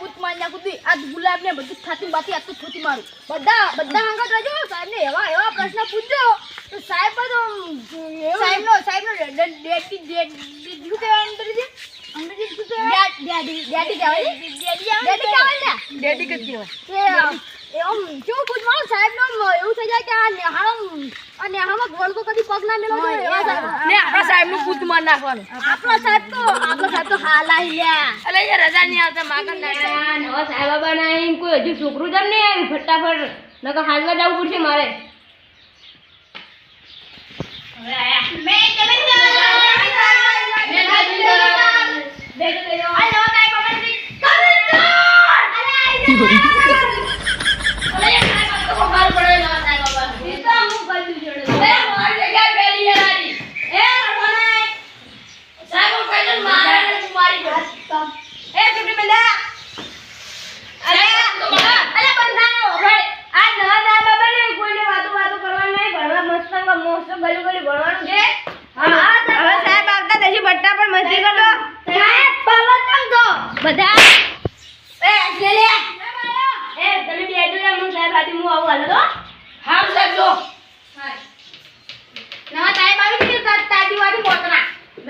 Boot માન્યા નાખું આ ગુલાબ ને બધું ખાતી બાતી આટલું છોતી મારું. બધા બધા હંગત રહેજો સાહેબ ને એવા એવા પ્રશ્ન પૂછજો. તો સાહેબ તો સાહેબ નો સાહેબ નો ડેડી ડેડી શું કહેવાય અંદર જે? શું કહેવાય? ડેડી ડેડી કહેવાય ડેડી કહેવાય ને? ડેડી કદ કહેવાય. એમ કેવું પૂછવાનું? સાહેબ નો એવું થઈ જાય કે આ નેહાળો આ નેહાળમાં ગોળ તો કદી પગ ના મેલો એવા સાહેબ. ને સાહેબનું કૂદ માર નાખવાનું. આપણો સાહેબ તો સાહેબ તો હાલા લ્યા. અલે રજા નહીં આવતા માગણ ના નવા સાહેબ બાબા કોઈ હજુ છોકરું જમ નહીં આવ્યું ફટાફટ. નકર હાલવા જવું પડશે મારે છે હવે સાહેબ આવતા પછી બટ્ટા પણ મસ્તી કરતો બધા એ અસલેલિયા એ તમે બેઠો જા હું સાહેબ હાથી હું આવું હાલો તો હાલ સાહેબ જો નવા સાહેબ આવી ગયું તાર તાજી વાળી મોતરા બે દે અલા એ નવા સાહેબ મોતરા ને મોતરા એ મોતરા શું આટી એવી આપણે જે બેઠા નવા સાહેબ ભણાવશું કે ઇજા ભણાવ અલા નવા સાહેબ ને ઉના હાથી વાત કરે તો મુન કેવી આવશે ને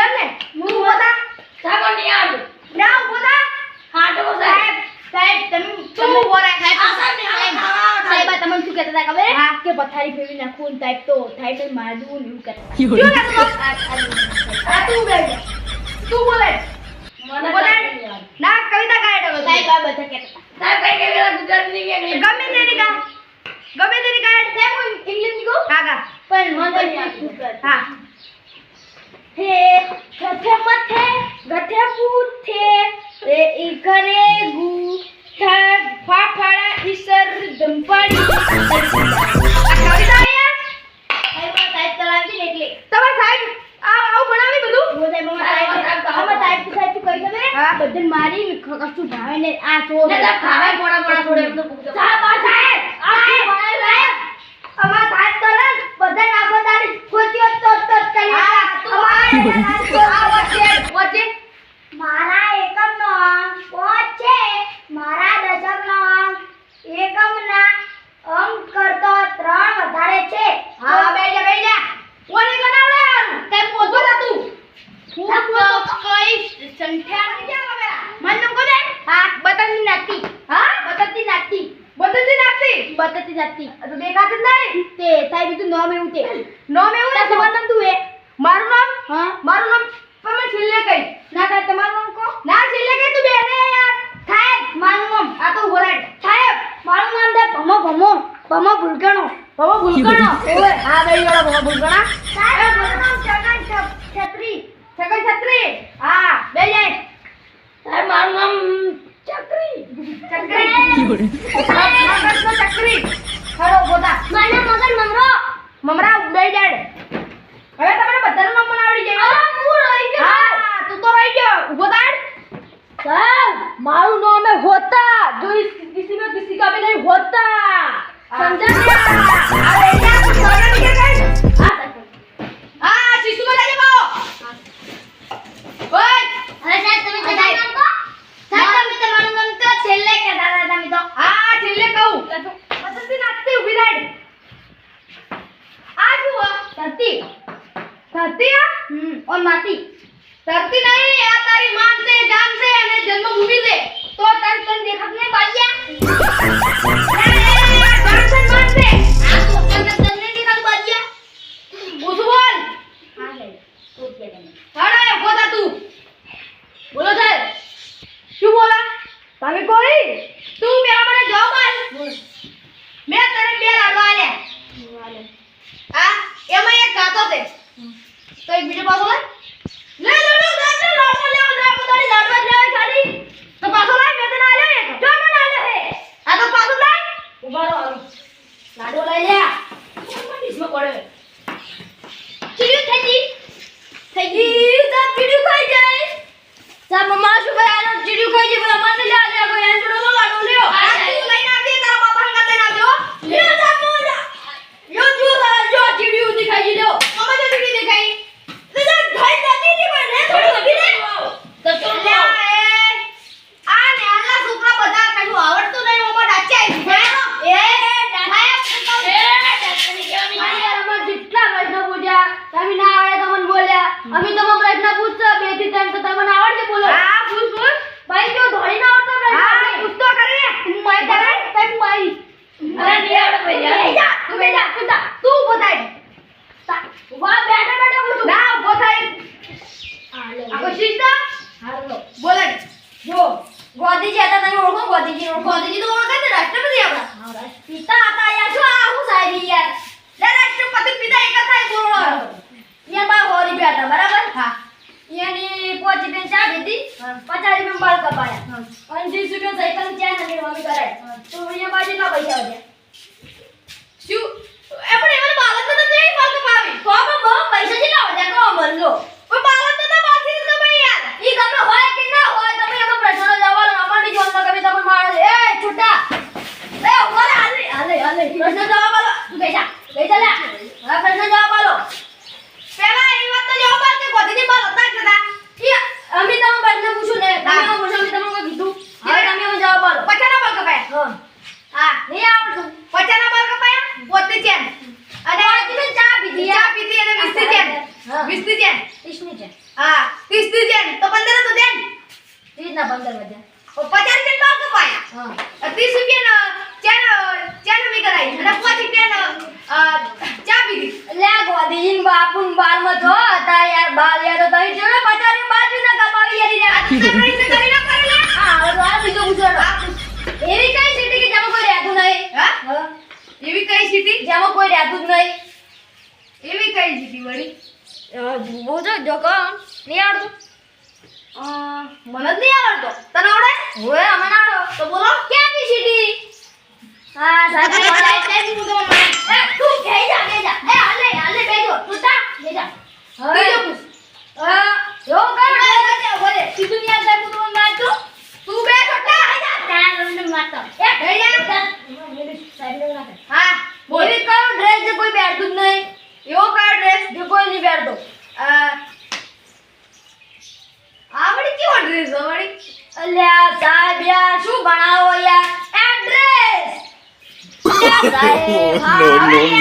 પીવું એમ વાત એમ ને હું ઊભો થા સાગર નહીં આવજો ના ઊભો થા હા તો સાહેબ સાહેબ તમે તું ઊભો રહે સાહેબ આ સાહેબ ને સાહેબ, સાહેબ સાહેબ આ તમને શું કહેતા હતા ખબર હા. કે પથારી ફેરવી નાખું ને સાહેબ તો સાહેબ ને મારી દઉં ને એવું કહેતા હતા. શું લાગતું બસ? આ- આ- આ તું બેસ તું બોલે મને બોલે સાહેબ નહીં આવડતું. ના કવિતા ગાય ડબલ સાહેબ આ બધા કહેતા હતા સાહેબ કઈ કઈ વેલા ગુજરાતી નહીં કે ગમે તેની ગા ગમે તેની ગાય સાહેબ હું ઇંગ્લિશની કહું હા ગા પણ મને નહીં આવડતું. હા હે ગઠે મથે ગઠે પૂથે એ ઈ કરે ગુ થડ ફાફડા ઈસર દંપાડી આ કવિતા અહીંયા? સાહેબ આ ચલાવતી ને એટલે. તમારે સાહેબ આ આવું ભણાવી બધું? હું સાહેબ અમારા સાહેબ અમારા સાહેબ તો સાહેબ શું કરી ખબર હા. બધાને મારી કશું ભાવે ને આ સાહેબ ખાવાય મોડા મોડા છોડે તો. સાહેબ સાહેબ આ શું ભણાવે સાહેબ અમારા સાહેબ તો ને બધા નાખો તારી ખોટી હોત તો તો કરી હા, તું અમારા આ વચ્ચે વચ્ચે મારા એકમ નો અંક પાંચ છે મારા દશક નો અંક એકમ ના અંક કરતો ત્રણ વધારે છે હા બેહી જા બેહી જા કોને ગણાવડે હારું તે પોતો જા તું હું તો કઈ સંખ્યા નથી આવે મન તો કોને હા બતાતી નાતી હા બતાતી નાતી બદલતી નાખતી બતાતી આ તો દેખાતું જ નહીં. તે તાઈ બીજું નામ એવું તે નામ એવું નથી. તમારું નામ તું હે મારું નામ? હા. મારું નામ પણ મેં છેલ્લે કઈ ના તાર તમારું નામ કો ના છેલ્લે કઈ તું બેને યાર. સાહેબ મારું નામ આ તો રહે સાહેબ મારું નામ છે ભમો ભમો. ભમો ભૂલકણો ભમો ભૂલકણો હા બેહી ગયો ભમો ભૂલકણા સાહેબ મારું નામ છગન છ- છત્રી છગન છત્રી હા બેહી જાય સાહેબ મારું નામ ચક્રી ચક્રી મગજનો ચક્રી ખરો ગોતા મને મગન મમરો મમરા બેહી જાય હવે તમને બધાનું નામ મને આવડી જાય અરે હું રહી ગયો હા તું તો રહી ગયો ઊભો થાડ સાહેબ मारू नाम है होता जो इस किसी में किसी का भी नहीं होता समझा क्या अरे यार तू समझ नहीं गई हाँ शिशु को ले जाओ ओए અરે સાહેબ તમે તમારું નામ કો સાહેબ તમે તમારું નામ તો છેલ્લે કહેતા હતા તમે તો हाँ छिल्ले कहूँ पसंदी नाचती हुई राइड आज हुआ ધરતી धरती है હમ ઓર માટી ધરતી નહીં, આ તારી માં છે ગામ છે અને જન્મભૂમિ છે. તો તન તન દેખાત નહીં પાડ્યા ઈન બાપુન બાલમાં હતા યાર બાલ યાર તો તઈ જો પચારી બાજુ ના કમાવી યાર આ તો કરી ને કરી ના કરલા હા હવે આ બીજો ગુજરાત એવી કઈ સિટી કે જેમાં કોઈ રહેતું નહીં? હા? એવી કઈ સિટી જેમાં કોઈ રહેતું નહીં? એવી કઈ સિટી વળી? બહુ જો જો કોણ નહીં આવડતું મને જ નહીં આવડતો. તને આવડે? હોય મને આવડો. તો બોલો. ક્યાં સિટી હા સાચી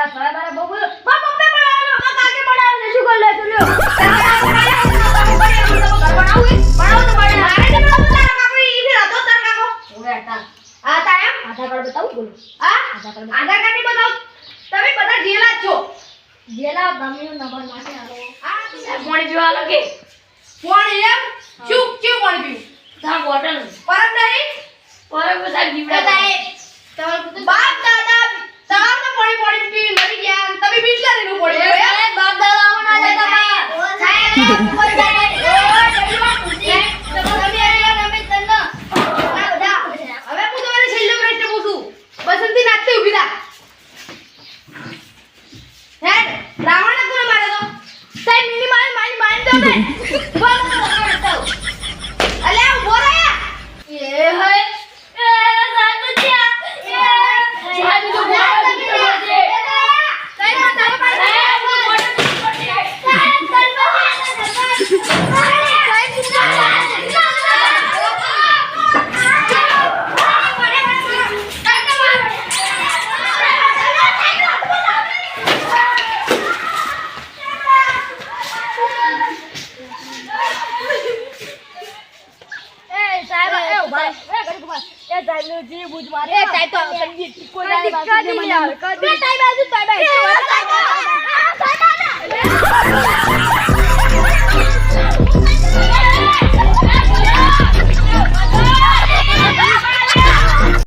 ના સવાય મારા બહુ બધું મા મમ્મી બનાવવાનો મા કાકી બનાવવાનો શું કર લે તું લ્યો. પરમ નહીં. પરમ બધા જીવડા બાપ દાદા તમારે તો પડી પડી પી મરી ગયા તમે બીજલા રેનું પડી ના લેતા સાહેબ આજુ બાય બાય